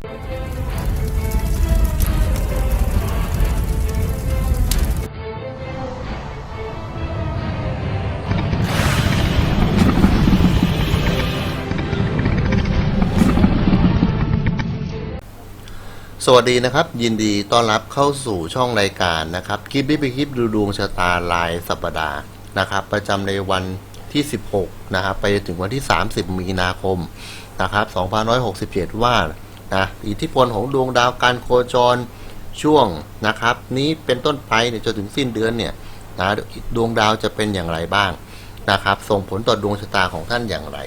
สวัสดีนะครับ ยินดีต้อนรับเข้าสู่ช่องรายการนะครับคลิปนี้เป็นคลิปดูดวงชะตารายสัปดาห์นะครับ ประจำในวันที่ 16 นะครับ ไปถึงวันที่ 30 มีนาคมนะครับ 2567 ว่า นะอิทธิพลของดวงดาวการโคจรช่วงนะครับ นี้เป็นต้นไปเนี่ยจนถึงสิ้นเดือนเนี่ยนะดวงดาวจะเป็นอย่างไรบ้างนะครับ ส่งผลต่อดวงชะตาของท่านอย่างไร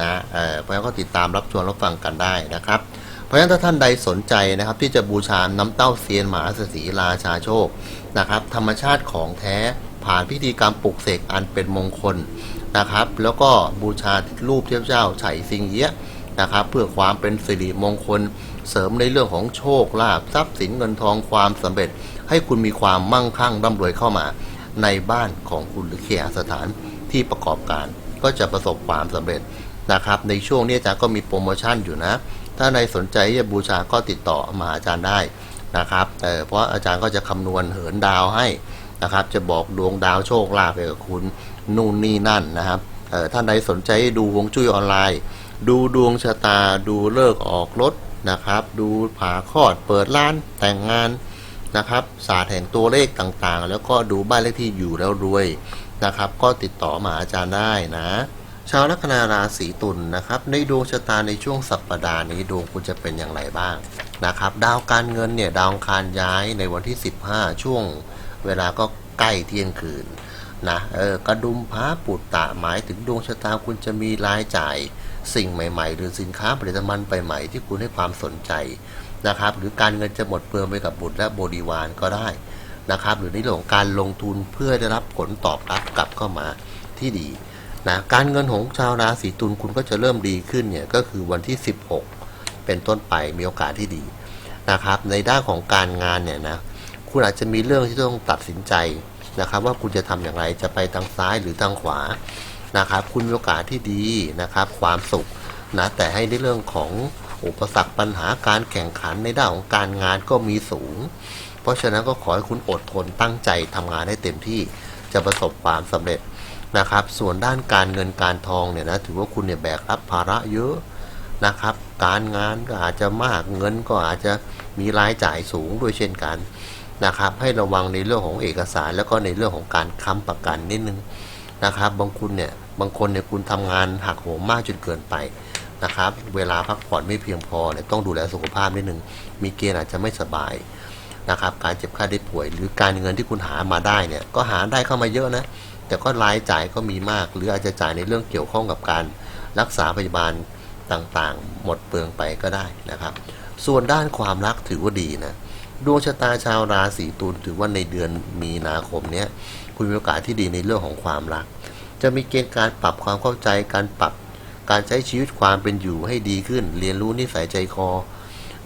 นะเออเพราะฉะนั้นก็ติดตามรับชมรับฟังกันได้นะครับ เพราะฉะนั้นถ้าท่านใดสนใจนะครับ ที่จะบูชาน้ำเต้าเซียนหมาเศรษฐีราชาโชคนะครับ ธรรมชาติของแท้ผ่านพิธีกรรมปลุกเสกอันเป็นมงคลนะครับ แล้วก็บูชารูปเทพเจ้าไฉสิงเยะ นะครับ เพื่อความเป็นสิริมงคล เสริมในเรื่องของโชคลาภทรัพย์สินเงินทองความสำเร็จ ให้คุณมีความมั่งคั่งร่ำรวยเข้ามา ในบ้านของคุณหรือเคหสถานที่ประกอบการ ก็จะประสบความสำเร็จนะครับ ในช่วงนี้อาจารย์ก็มีโปรโมชั่นอยู่นะ ถ้าในสนใจจะบูชาก็ติดต่อมาอาจารย์ได้นะครับเเพราะอาจารย์ก็จะคำนวณเหินดาวให้นะครับจะบอกดวงดาวโชคลาภไปกับคุณนู่นนี่นั่นนะครับท่านใดสนใจดูวงจุ้ยออนไลน์ ดูดวงชะตาดูเลิกออกรถนะครับ ดูผ่าคลอดเปิดร้านแต่งงานนะครับศาสตร์แห่งตัวเลขต่างๆ แล้วก็ดูบ้านเลขที่อยู่แล้วรวยนะครับ ก็ติดต่อมาอาจารย์ได้นะ ชาวลัคนาราศีตุลนะครับ ในดวงชะตาในช่วงสัปดาห์นี้ดวงคุณจะเป็นอย่างไรบ้างนะครับ ดาวการเงินเนี่ยดาวคารย้ายในวันที่ 15 ช่วง เวลาก็ใกล้เที่ยงคืนนะเออกระดุมพระปุตตะหมายถึงดวงชะตาคุณจะมีรายจ่าย สิ่งใหม่ ๆ หรือสินค้าผลิตภัณฑ์ใหม่ๆที่คุณให้ความสนใจนะครับ หรือการเงินจะหมดเปลืองไปกับบุตรและบริวารก็ได้นะครับ หรือในเรื่องของการลงทุนเพื่อได้รับผลตอบรับกลับเข้ามาที่ดีนะการเงินของชาวราศีตุลคุณก็จะเริ่มดีขึ้นเนี่ยก็คือวันที่ 16 เป็นต้นไปมีโอกาสที่ดีนะครับ ในด้านของการงานเนี่ยนะคุณอาจจะมีเรื่องที่ต้องตัดสินใจนะครับ ว่าคุณจะทำอย่างไรจะไปทางซ้ายหรือทางขวา นะครับ คุณมีโอกาสที่ดีนะครับ ความสุขนะแต่ให้ในเรื่องของอุปสรรคปัญหาการแข่งขันในด้านของการงานก็มีสูง เพราะฉะนั้นก็ขอให้คุณอดทนตั้งใจทำงานให้เต็มที่จะประสบความสำเร็จนะครับ ส่วนด้านการเงินการทองเนี่ยนะถือว่าคุณเนี่ยแบกรับภาระเยอะนะครับ การงานก็อาจจะมากเงินก็อาจจะมีรายจ่ายสูงด้วยเช่นกันนะครับ ให้ระวังในเรื่องของเอกสารแล้วก็ในเรื่องของการค้ำประกันนิดนึงนะครับ บางคุณเนี่ย บางคนเนี่ยคุณทำงานหักโหมมากจนเกินไปนะครับ เวลาพักผ่อนไม่เพียงพอเนี่ยต้องดูแลสุขภาพนิดนึง มีเกณฑ์อาจจะไม่สบายนะครับ การเจ็บไข้ได้ป่วย หรือการเงินที่คุณหามาได้เนี่ยก็หาได้เข้ามาเยอะนะ แต่ก็รายจ่ายก็มีมาก หรืออาจจะจ่ายในเรื่องเกี่ยวข้องกับการรักษาพยาบาลต่างๆ หมดเปลืองไปก็ได้นะครับ ส่วนด้านความรักถือว่าดีนะดวงชะตาชาวราศีตุลถือว่าในเดือนมีนาคมเนี้ยคุณมีโอกาสที่ดีในเรื่องของความรัก จะมีเกณฑ์การปรับความเข้าใจการปรับการใช้ชีวิตความเป็นอยู่ให้ดีขึ้น เรียนรู้นิสัยใจคอ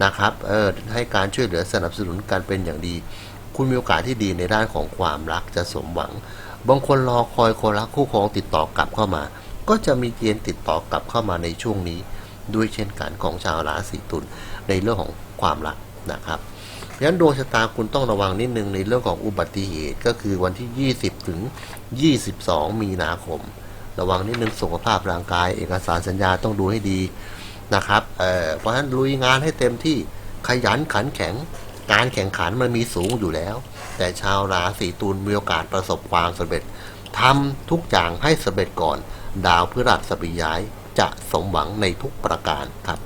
นะครับเออให้การช่วยเหลือสนับสนุนการเป็นอย่างดี คุณมีโอกาสที่ดีในด้านของความรักจะสมหวัง บางคนรอคอยคนรักคู่ครองติดต่อกลับเข้ามา ก็จะมีเกณฑ์ติดต่อกลับเข้ามาในช่วงนี้ ด้วยเช่นกันของชาวราศีตุลในเรื่องของความรักนะครับ เพราะฉะนั้นดวงชะตาคุณต้องระวังนิดนึงในเรื่องของอุบัติเหตุก็คือวันที่ 20 ถึง 22 มีนาคม ระวังนิดนึงสุขภาพร่างกาย เอกสารสัญญาต้องดูให้ดีนะครับเเพราะฉะนั้นลุยงานให้เต็มที่ขยันขันแข็ง การแข่งขันมันมีสูงอยู่แล้ว แต่ชาวราศีตุลมีโอกาสประสบความสำเร็จทำทุกอย่างให้สำเร็จก่อน ดาวพฤหัสบดีย้ายจะสมหวังในทุกประการครับ